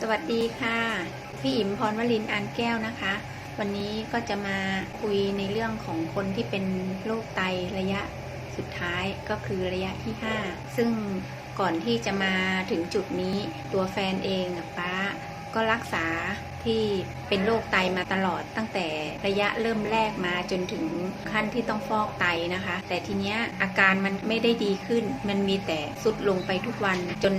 สวัสดีค่ะ พี่อิมพรวลินอันแก้วนะคะ วันนี้ก็จะมาคุยในเรื่องของคนที่เป็นโรคไตระยะสุดท้ายก็คือระยะที่ 5 ซึ่งก่อนที่จะมาถึงจุดนี้ตัวแฟนเองป้าก็รักษา ที่เป็นโรคไตมาตลอดตั้งแต่ระยะเริ่มแรกมาจนถึงขั้นที่ต้องฟอกไตนะคะ แต่ทีเนี้ยอาการมันไม่ได้ดีขึ้น มันมีแต่สุดลงไปทุกวัน จน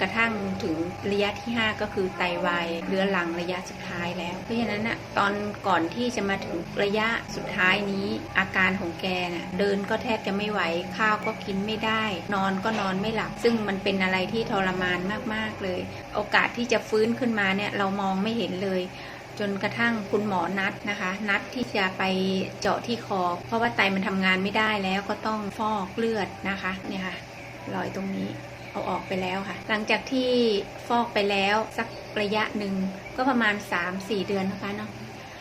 กระทั่งถึงระยะที่ 5 ก็คือไตวายเรื้อรังระยะสุดท้ายแล้ว เพราะฉะนั้นนะตอนก่อนที่จะมาถึงระยะสุดท้ายนี้ อาการของแกน่ะเดินก็แทบจะไม่ไหวข้าวก็กินไม่ได้ นอนก็นอนไม่หลับ ซึ่งมันเป็นอะไรที่ทรมานมากๆเลย โอกาสที่จะฟื้นขึ้นมาเนี่ยเรามองไม่เห็นเลยจนกระทั่งคุณหมอนัดนะคะ นัดที่จะไปเจาะที่คอ เพราะว่าไตมันทำงานไม่ได้แล้วก็ต้องฟอกเลือดนะคะเนี่ยค่ะรอยตรงนี้เอาออกไปแล้วค่ะ หลังจากที่ฟอกไปแล้วสักระยะหนึ่งก็ประมาณ 3-4 เดือนนะคะเนาะ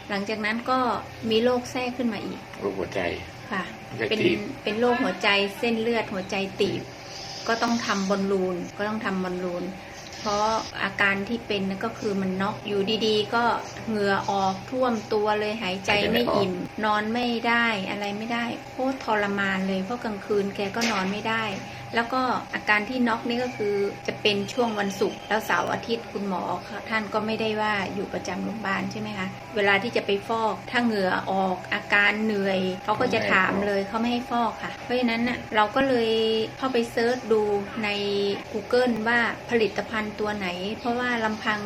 หลังจากนั้นก็มีโรคแทรกขึ้นมาอีกโรคหัวใจค่ะหัวใจเป็นตีบเป็นโรคหัวใจเส้นเลือดหัวใจตีบ ก็ต้องทำบอลลูนก็ต้องทำบอลลูนเพ ราะอาการที่เป็นนั่นก็คือมันน็อกอยู่ดีๆ ก็เหงื่อออกท่วมตัวเลยหายใจไม่อิ่ม นอนไม่ได้อะไรไม่ได้โคตรทรมานเลยเพราะกลางคืนแกก็นอนไม่ได้ แล้วก็อาการที่น็อกนี่ก็คือจะเป็นช่วงวันศุกร์แล้วเสาร์อาทิตย์คุณหมอท่านก็ไม่ได้ว่าอยู่ประจำโรงพยาบาลใช่ไหมคะเวลาที่จะไปฟอกถ้าเหงื่อออกอาการเหนื่อยเขาก็จะถามเลยเขาไม่ให้ฟอกค่ะ เพราะฉะนั้นน่ะเราก็เลยเข้าไปเซิร์ชดูใน Google ว่าผลิตภัณฑ์ตัวไหน เพราะว่าลำพัง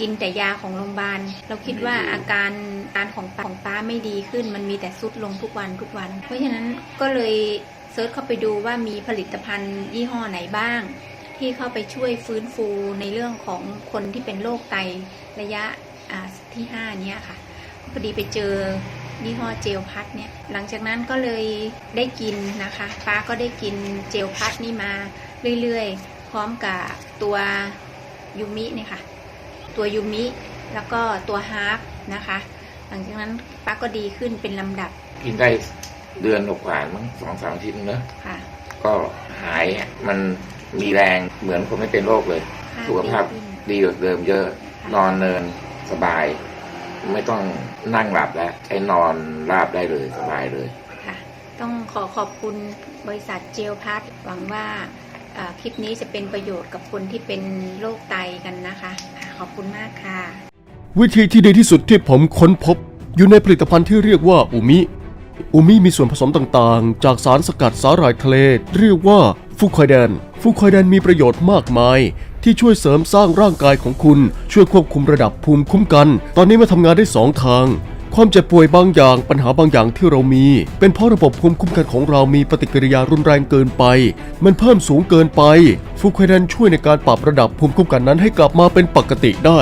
กินแต่ยาของโรงพยาบาล เราคิดว่าอาการอาการของป้าของป้าไม่ดีขึ้น มันมีแต่ซุดลงทุกวันทุกวัน เพราะฉะนั้นก็เลยเซิร์ชเข้าไปดูว่ามีผลิตภัณฑ์ยี่ห้อไหนบ้าง ที่เข้าไปช่วยฟื้นฟูในเรื่องของคนที่เป็นโรคไตระยะที่5เนี้ยค่ะพอดีไปเจอยี่ห้อเจลพัดเนี่ย หลังจากนั้นก็เลยได้กินนะคะป้าก็ได้กินเจลพัดนี่มาเรื่อยๆ พร้อมกับตัว ยูมิเนี่ยค่ะ ตัวยูมิแล้วก็ตัวฮาร์ปนะคะ หลังจากนั้นป้าก็ดีขึ้นเป็นลำดับกินได้เดือนกว่ามั้งสองสามอาทิตย์นึงเนอะค่ะก็หายอะมันมีแรงเหมือนคนไม่เป็นโรคเลย ค่ะสุขภาพดีขึ้น ดีกว่าเดิมเยอะ นอนเนินสบาย ไม่ต้องนั่งหลับแล้วใช้นอนราบได้เลยสบายเลย ค่ะต้องขอขอบคุณบริษัทเจลพัทหวังว่าเอ่อ คลิปนี้จะเป็นประโยชน์กับคนที่เป็นโรคไตกันนะคะ ขอบคุณมากค่ะ วิธีที่ดีที่สุดที่ผมค้นพบ อยู่ในผลิตภัณฑ์ที่เรียกว่าอูมิอูมิมีส่วนผสมต่างๆ จากสารสกัดสาหร่ายทะเล เรียกว่าฟูคอยแดน ฟูคอยแดนมีประโยชน์มากมาย ที่ช่วยเสริมสร้างร่างกายของคุณ ช่วยควบคุมระดับภูมิคุ้มกัน ตอนนี้มาทำงานได้สองทาง ความเจ็บป่วยบางอย่างปัญหาบางอย่างที่เรามี เป็นเพราะระบบภูมิคุ้มกันของเรามีปฏิกิริยารุนแรงเกินไป มันเพิ่มสูงเกินไป ฟูคอยแดนช่วยในการปรับระดับภูมิคุ้มกันนั้นให้กลับมาเป็นปกติได้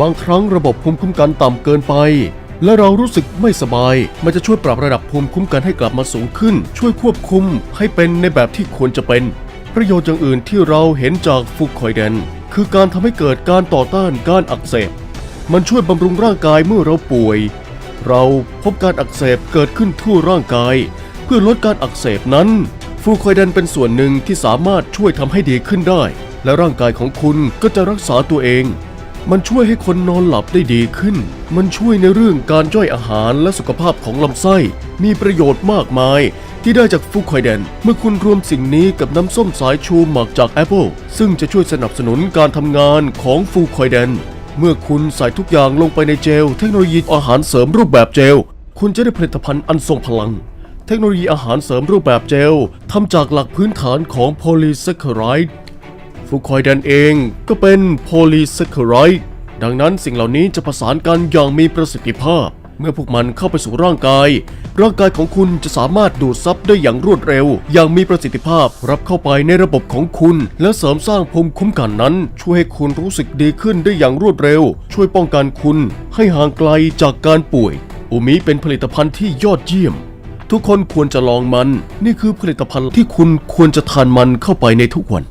บางครั้งระบบภูมิคุ้มกันต่ำเกินไป และเรารู้สึกไม่สบาย มันจะช่วยปรับระดับภูมิคุ้มกันให้กลับมาสูงขึ้น ช่วยควบคุมให้เป็นในแบบที่ควรจะเป็น ประโยชน์อย่างอื่นที่เราเห็นจากฟูคอยแดนคือการทำให้เกิดการต่อต้านการอักเสบ มันช่วยบำรุงร่างกายเมื่อเราป่วย เราพบการอักเสบเกิดขึ้นทั่วร่างกาย เพื่อลดการอักเสบนั้น ฟูคอยแดนเป็นส่วนหนึ่งที่สามารถช่วยทำให้ดีขึ้นได้ และร่างกายของคุณก็จะรักษาตัวเอง มันช่วยให้คนนอนหลับได้ดีขึ้น มันช่วยในเรื่องการย่อยอาหารและสุขภาพของลำไส้ มีประโยชน์มากมายที่ได้จากฟูคอยแดน เมื่อคุณรวมสิ่งนี้กับน้ำส้มสายชูหมักจากแอปเปิลซึ่งจะช่วยสนับสนุนการทำงานของฟูคอยแดน เมื่อคุณใส่ทุกอย่างลงไปในเจล เทคโนโลยีอาหารเสริมรูปแบบเจล คุณจะได้ผลิตภัณฑ์อันทรงพลัง เทคโนโลยีอาหารเสริมรูปแบบเจลทำจากหลักพื้นฐานของโพลีแซคคาไรด์ฟูคอยแดนเองก็เป็นโพลีแซคคาไรด์ดังนั้นสิ่งเหล่านี้จะประสานกันอย่างมีประสิทธิภาพ เมื่อพวกมันเข้าไปสู่ร่างกาย ร่างกายของคุณจะสามารถดูดซับได้อย่างรวดเร็ว อย่างมีประสิทธิภาพรับเข้าไปในระบบของคุณ และเสริมสร้างภูมิคุ้มกันนั้น ช่วยให้คุณรู้สึกดีขึ้นได้อย่างรวดเร็ว ช่วยป้องกันคุณ ให้ห่างไกลจากการป่วยอูมิเป็นผลิตภัณฑ์ที่ยอดเยี่ยม ทุกคนควรจะลองมัน นี่คือผลิตภัณฑ์ที่คุณควรจะทานมันเข้าไปในทุกวัน